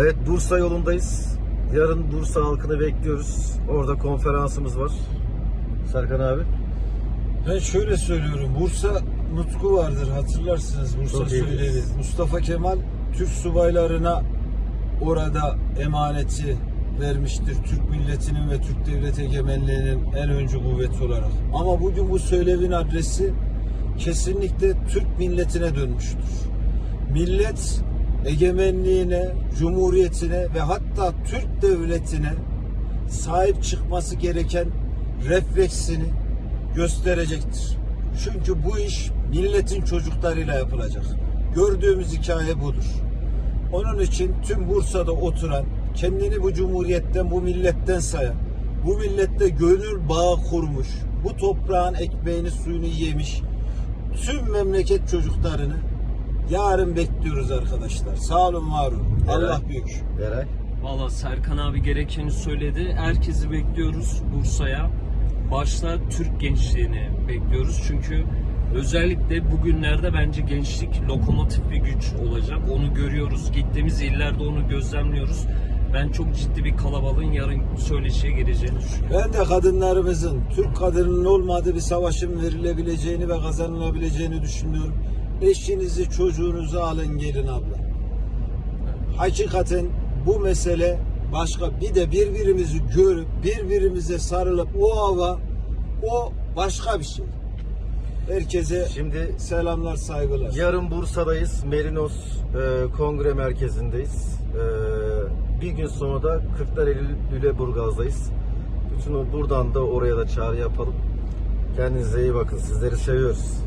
Evet Bursa yolundayız. Yarın Bursa halkını bekliyoruz. Orada konferansımız var. Serkan abi. Ben şöyle söylüyorum. Bursa nutku vardır hatırlarsınız Bursa Çok söyledi. Mustafa Kemal Türk subaylarına orada emaneti vermiştir. Türk milletinin ve Türk devlet egemenliğinin en öncü kuvveti olarak. Ama bugün bu söylevin adresi kesinlikle Türk milletine dönmüştür. Millet egemenliğine, cumhuriyetine ve hatta Türk devletine sahip çıkması gereken refleksini gösterecektir. Çünkü bu iş milletin çocuklarıyla yapılacak. Gördüğümüz hikaye budur. Onun için tüm Bursa'da oturan, kendini bu cumhuriyetten, bu milletten sayan, bu millette gönül bağı kurmuş, bu toprağın ekmeğini suyunu yemiş tüm memleket çocuklarını yarın bekliyoruz arkadaşlar. Sağ olun, var olun. Allah büyük. Eray. Valla Serkan abi gerekeni söyledi. Herkesi bekliyoruz Bursa'ya. Başta Türk gençliğini bekliyoruz. Çünkü özellikle bugünlerde bence gençlik lokomotif bir güç olacak. Onu görüyoruz. Gittiğimiz illerde onu gözlemliyoruz. Ben çok ciddi bir kalabalığın yarın söyleşiye gireceğini düşünüyorum. Ben de kadınlarımızın, Türk kadının olmadığı bir savaşın verilebileceğini ve kazanılabileceğini düşünüyorum. Eşinizi, çocuğunuzu alın gelin abla. Hakikaten bu mesele başka. Bir de birbirimizi görüp birbirimize sarılıp o hava o başka bir şey. Herkese Şimdi selamlar, saygılar. yarın Bursa'dayız. Merinos e, Kongre Merkezi'ndeyiz. E, bir gün sonra da Kırklareli Lüleburgaz'dayız. Bütün o, buradan da oraya da çağrı yapalım. Kendinize iyi bakın. Sizleri seviyoruz.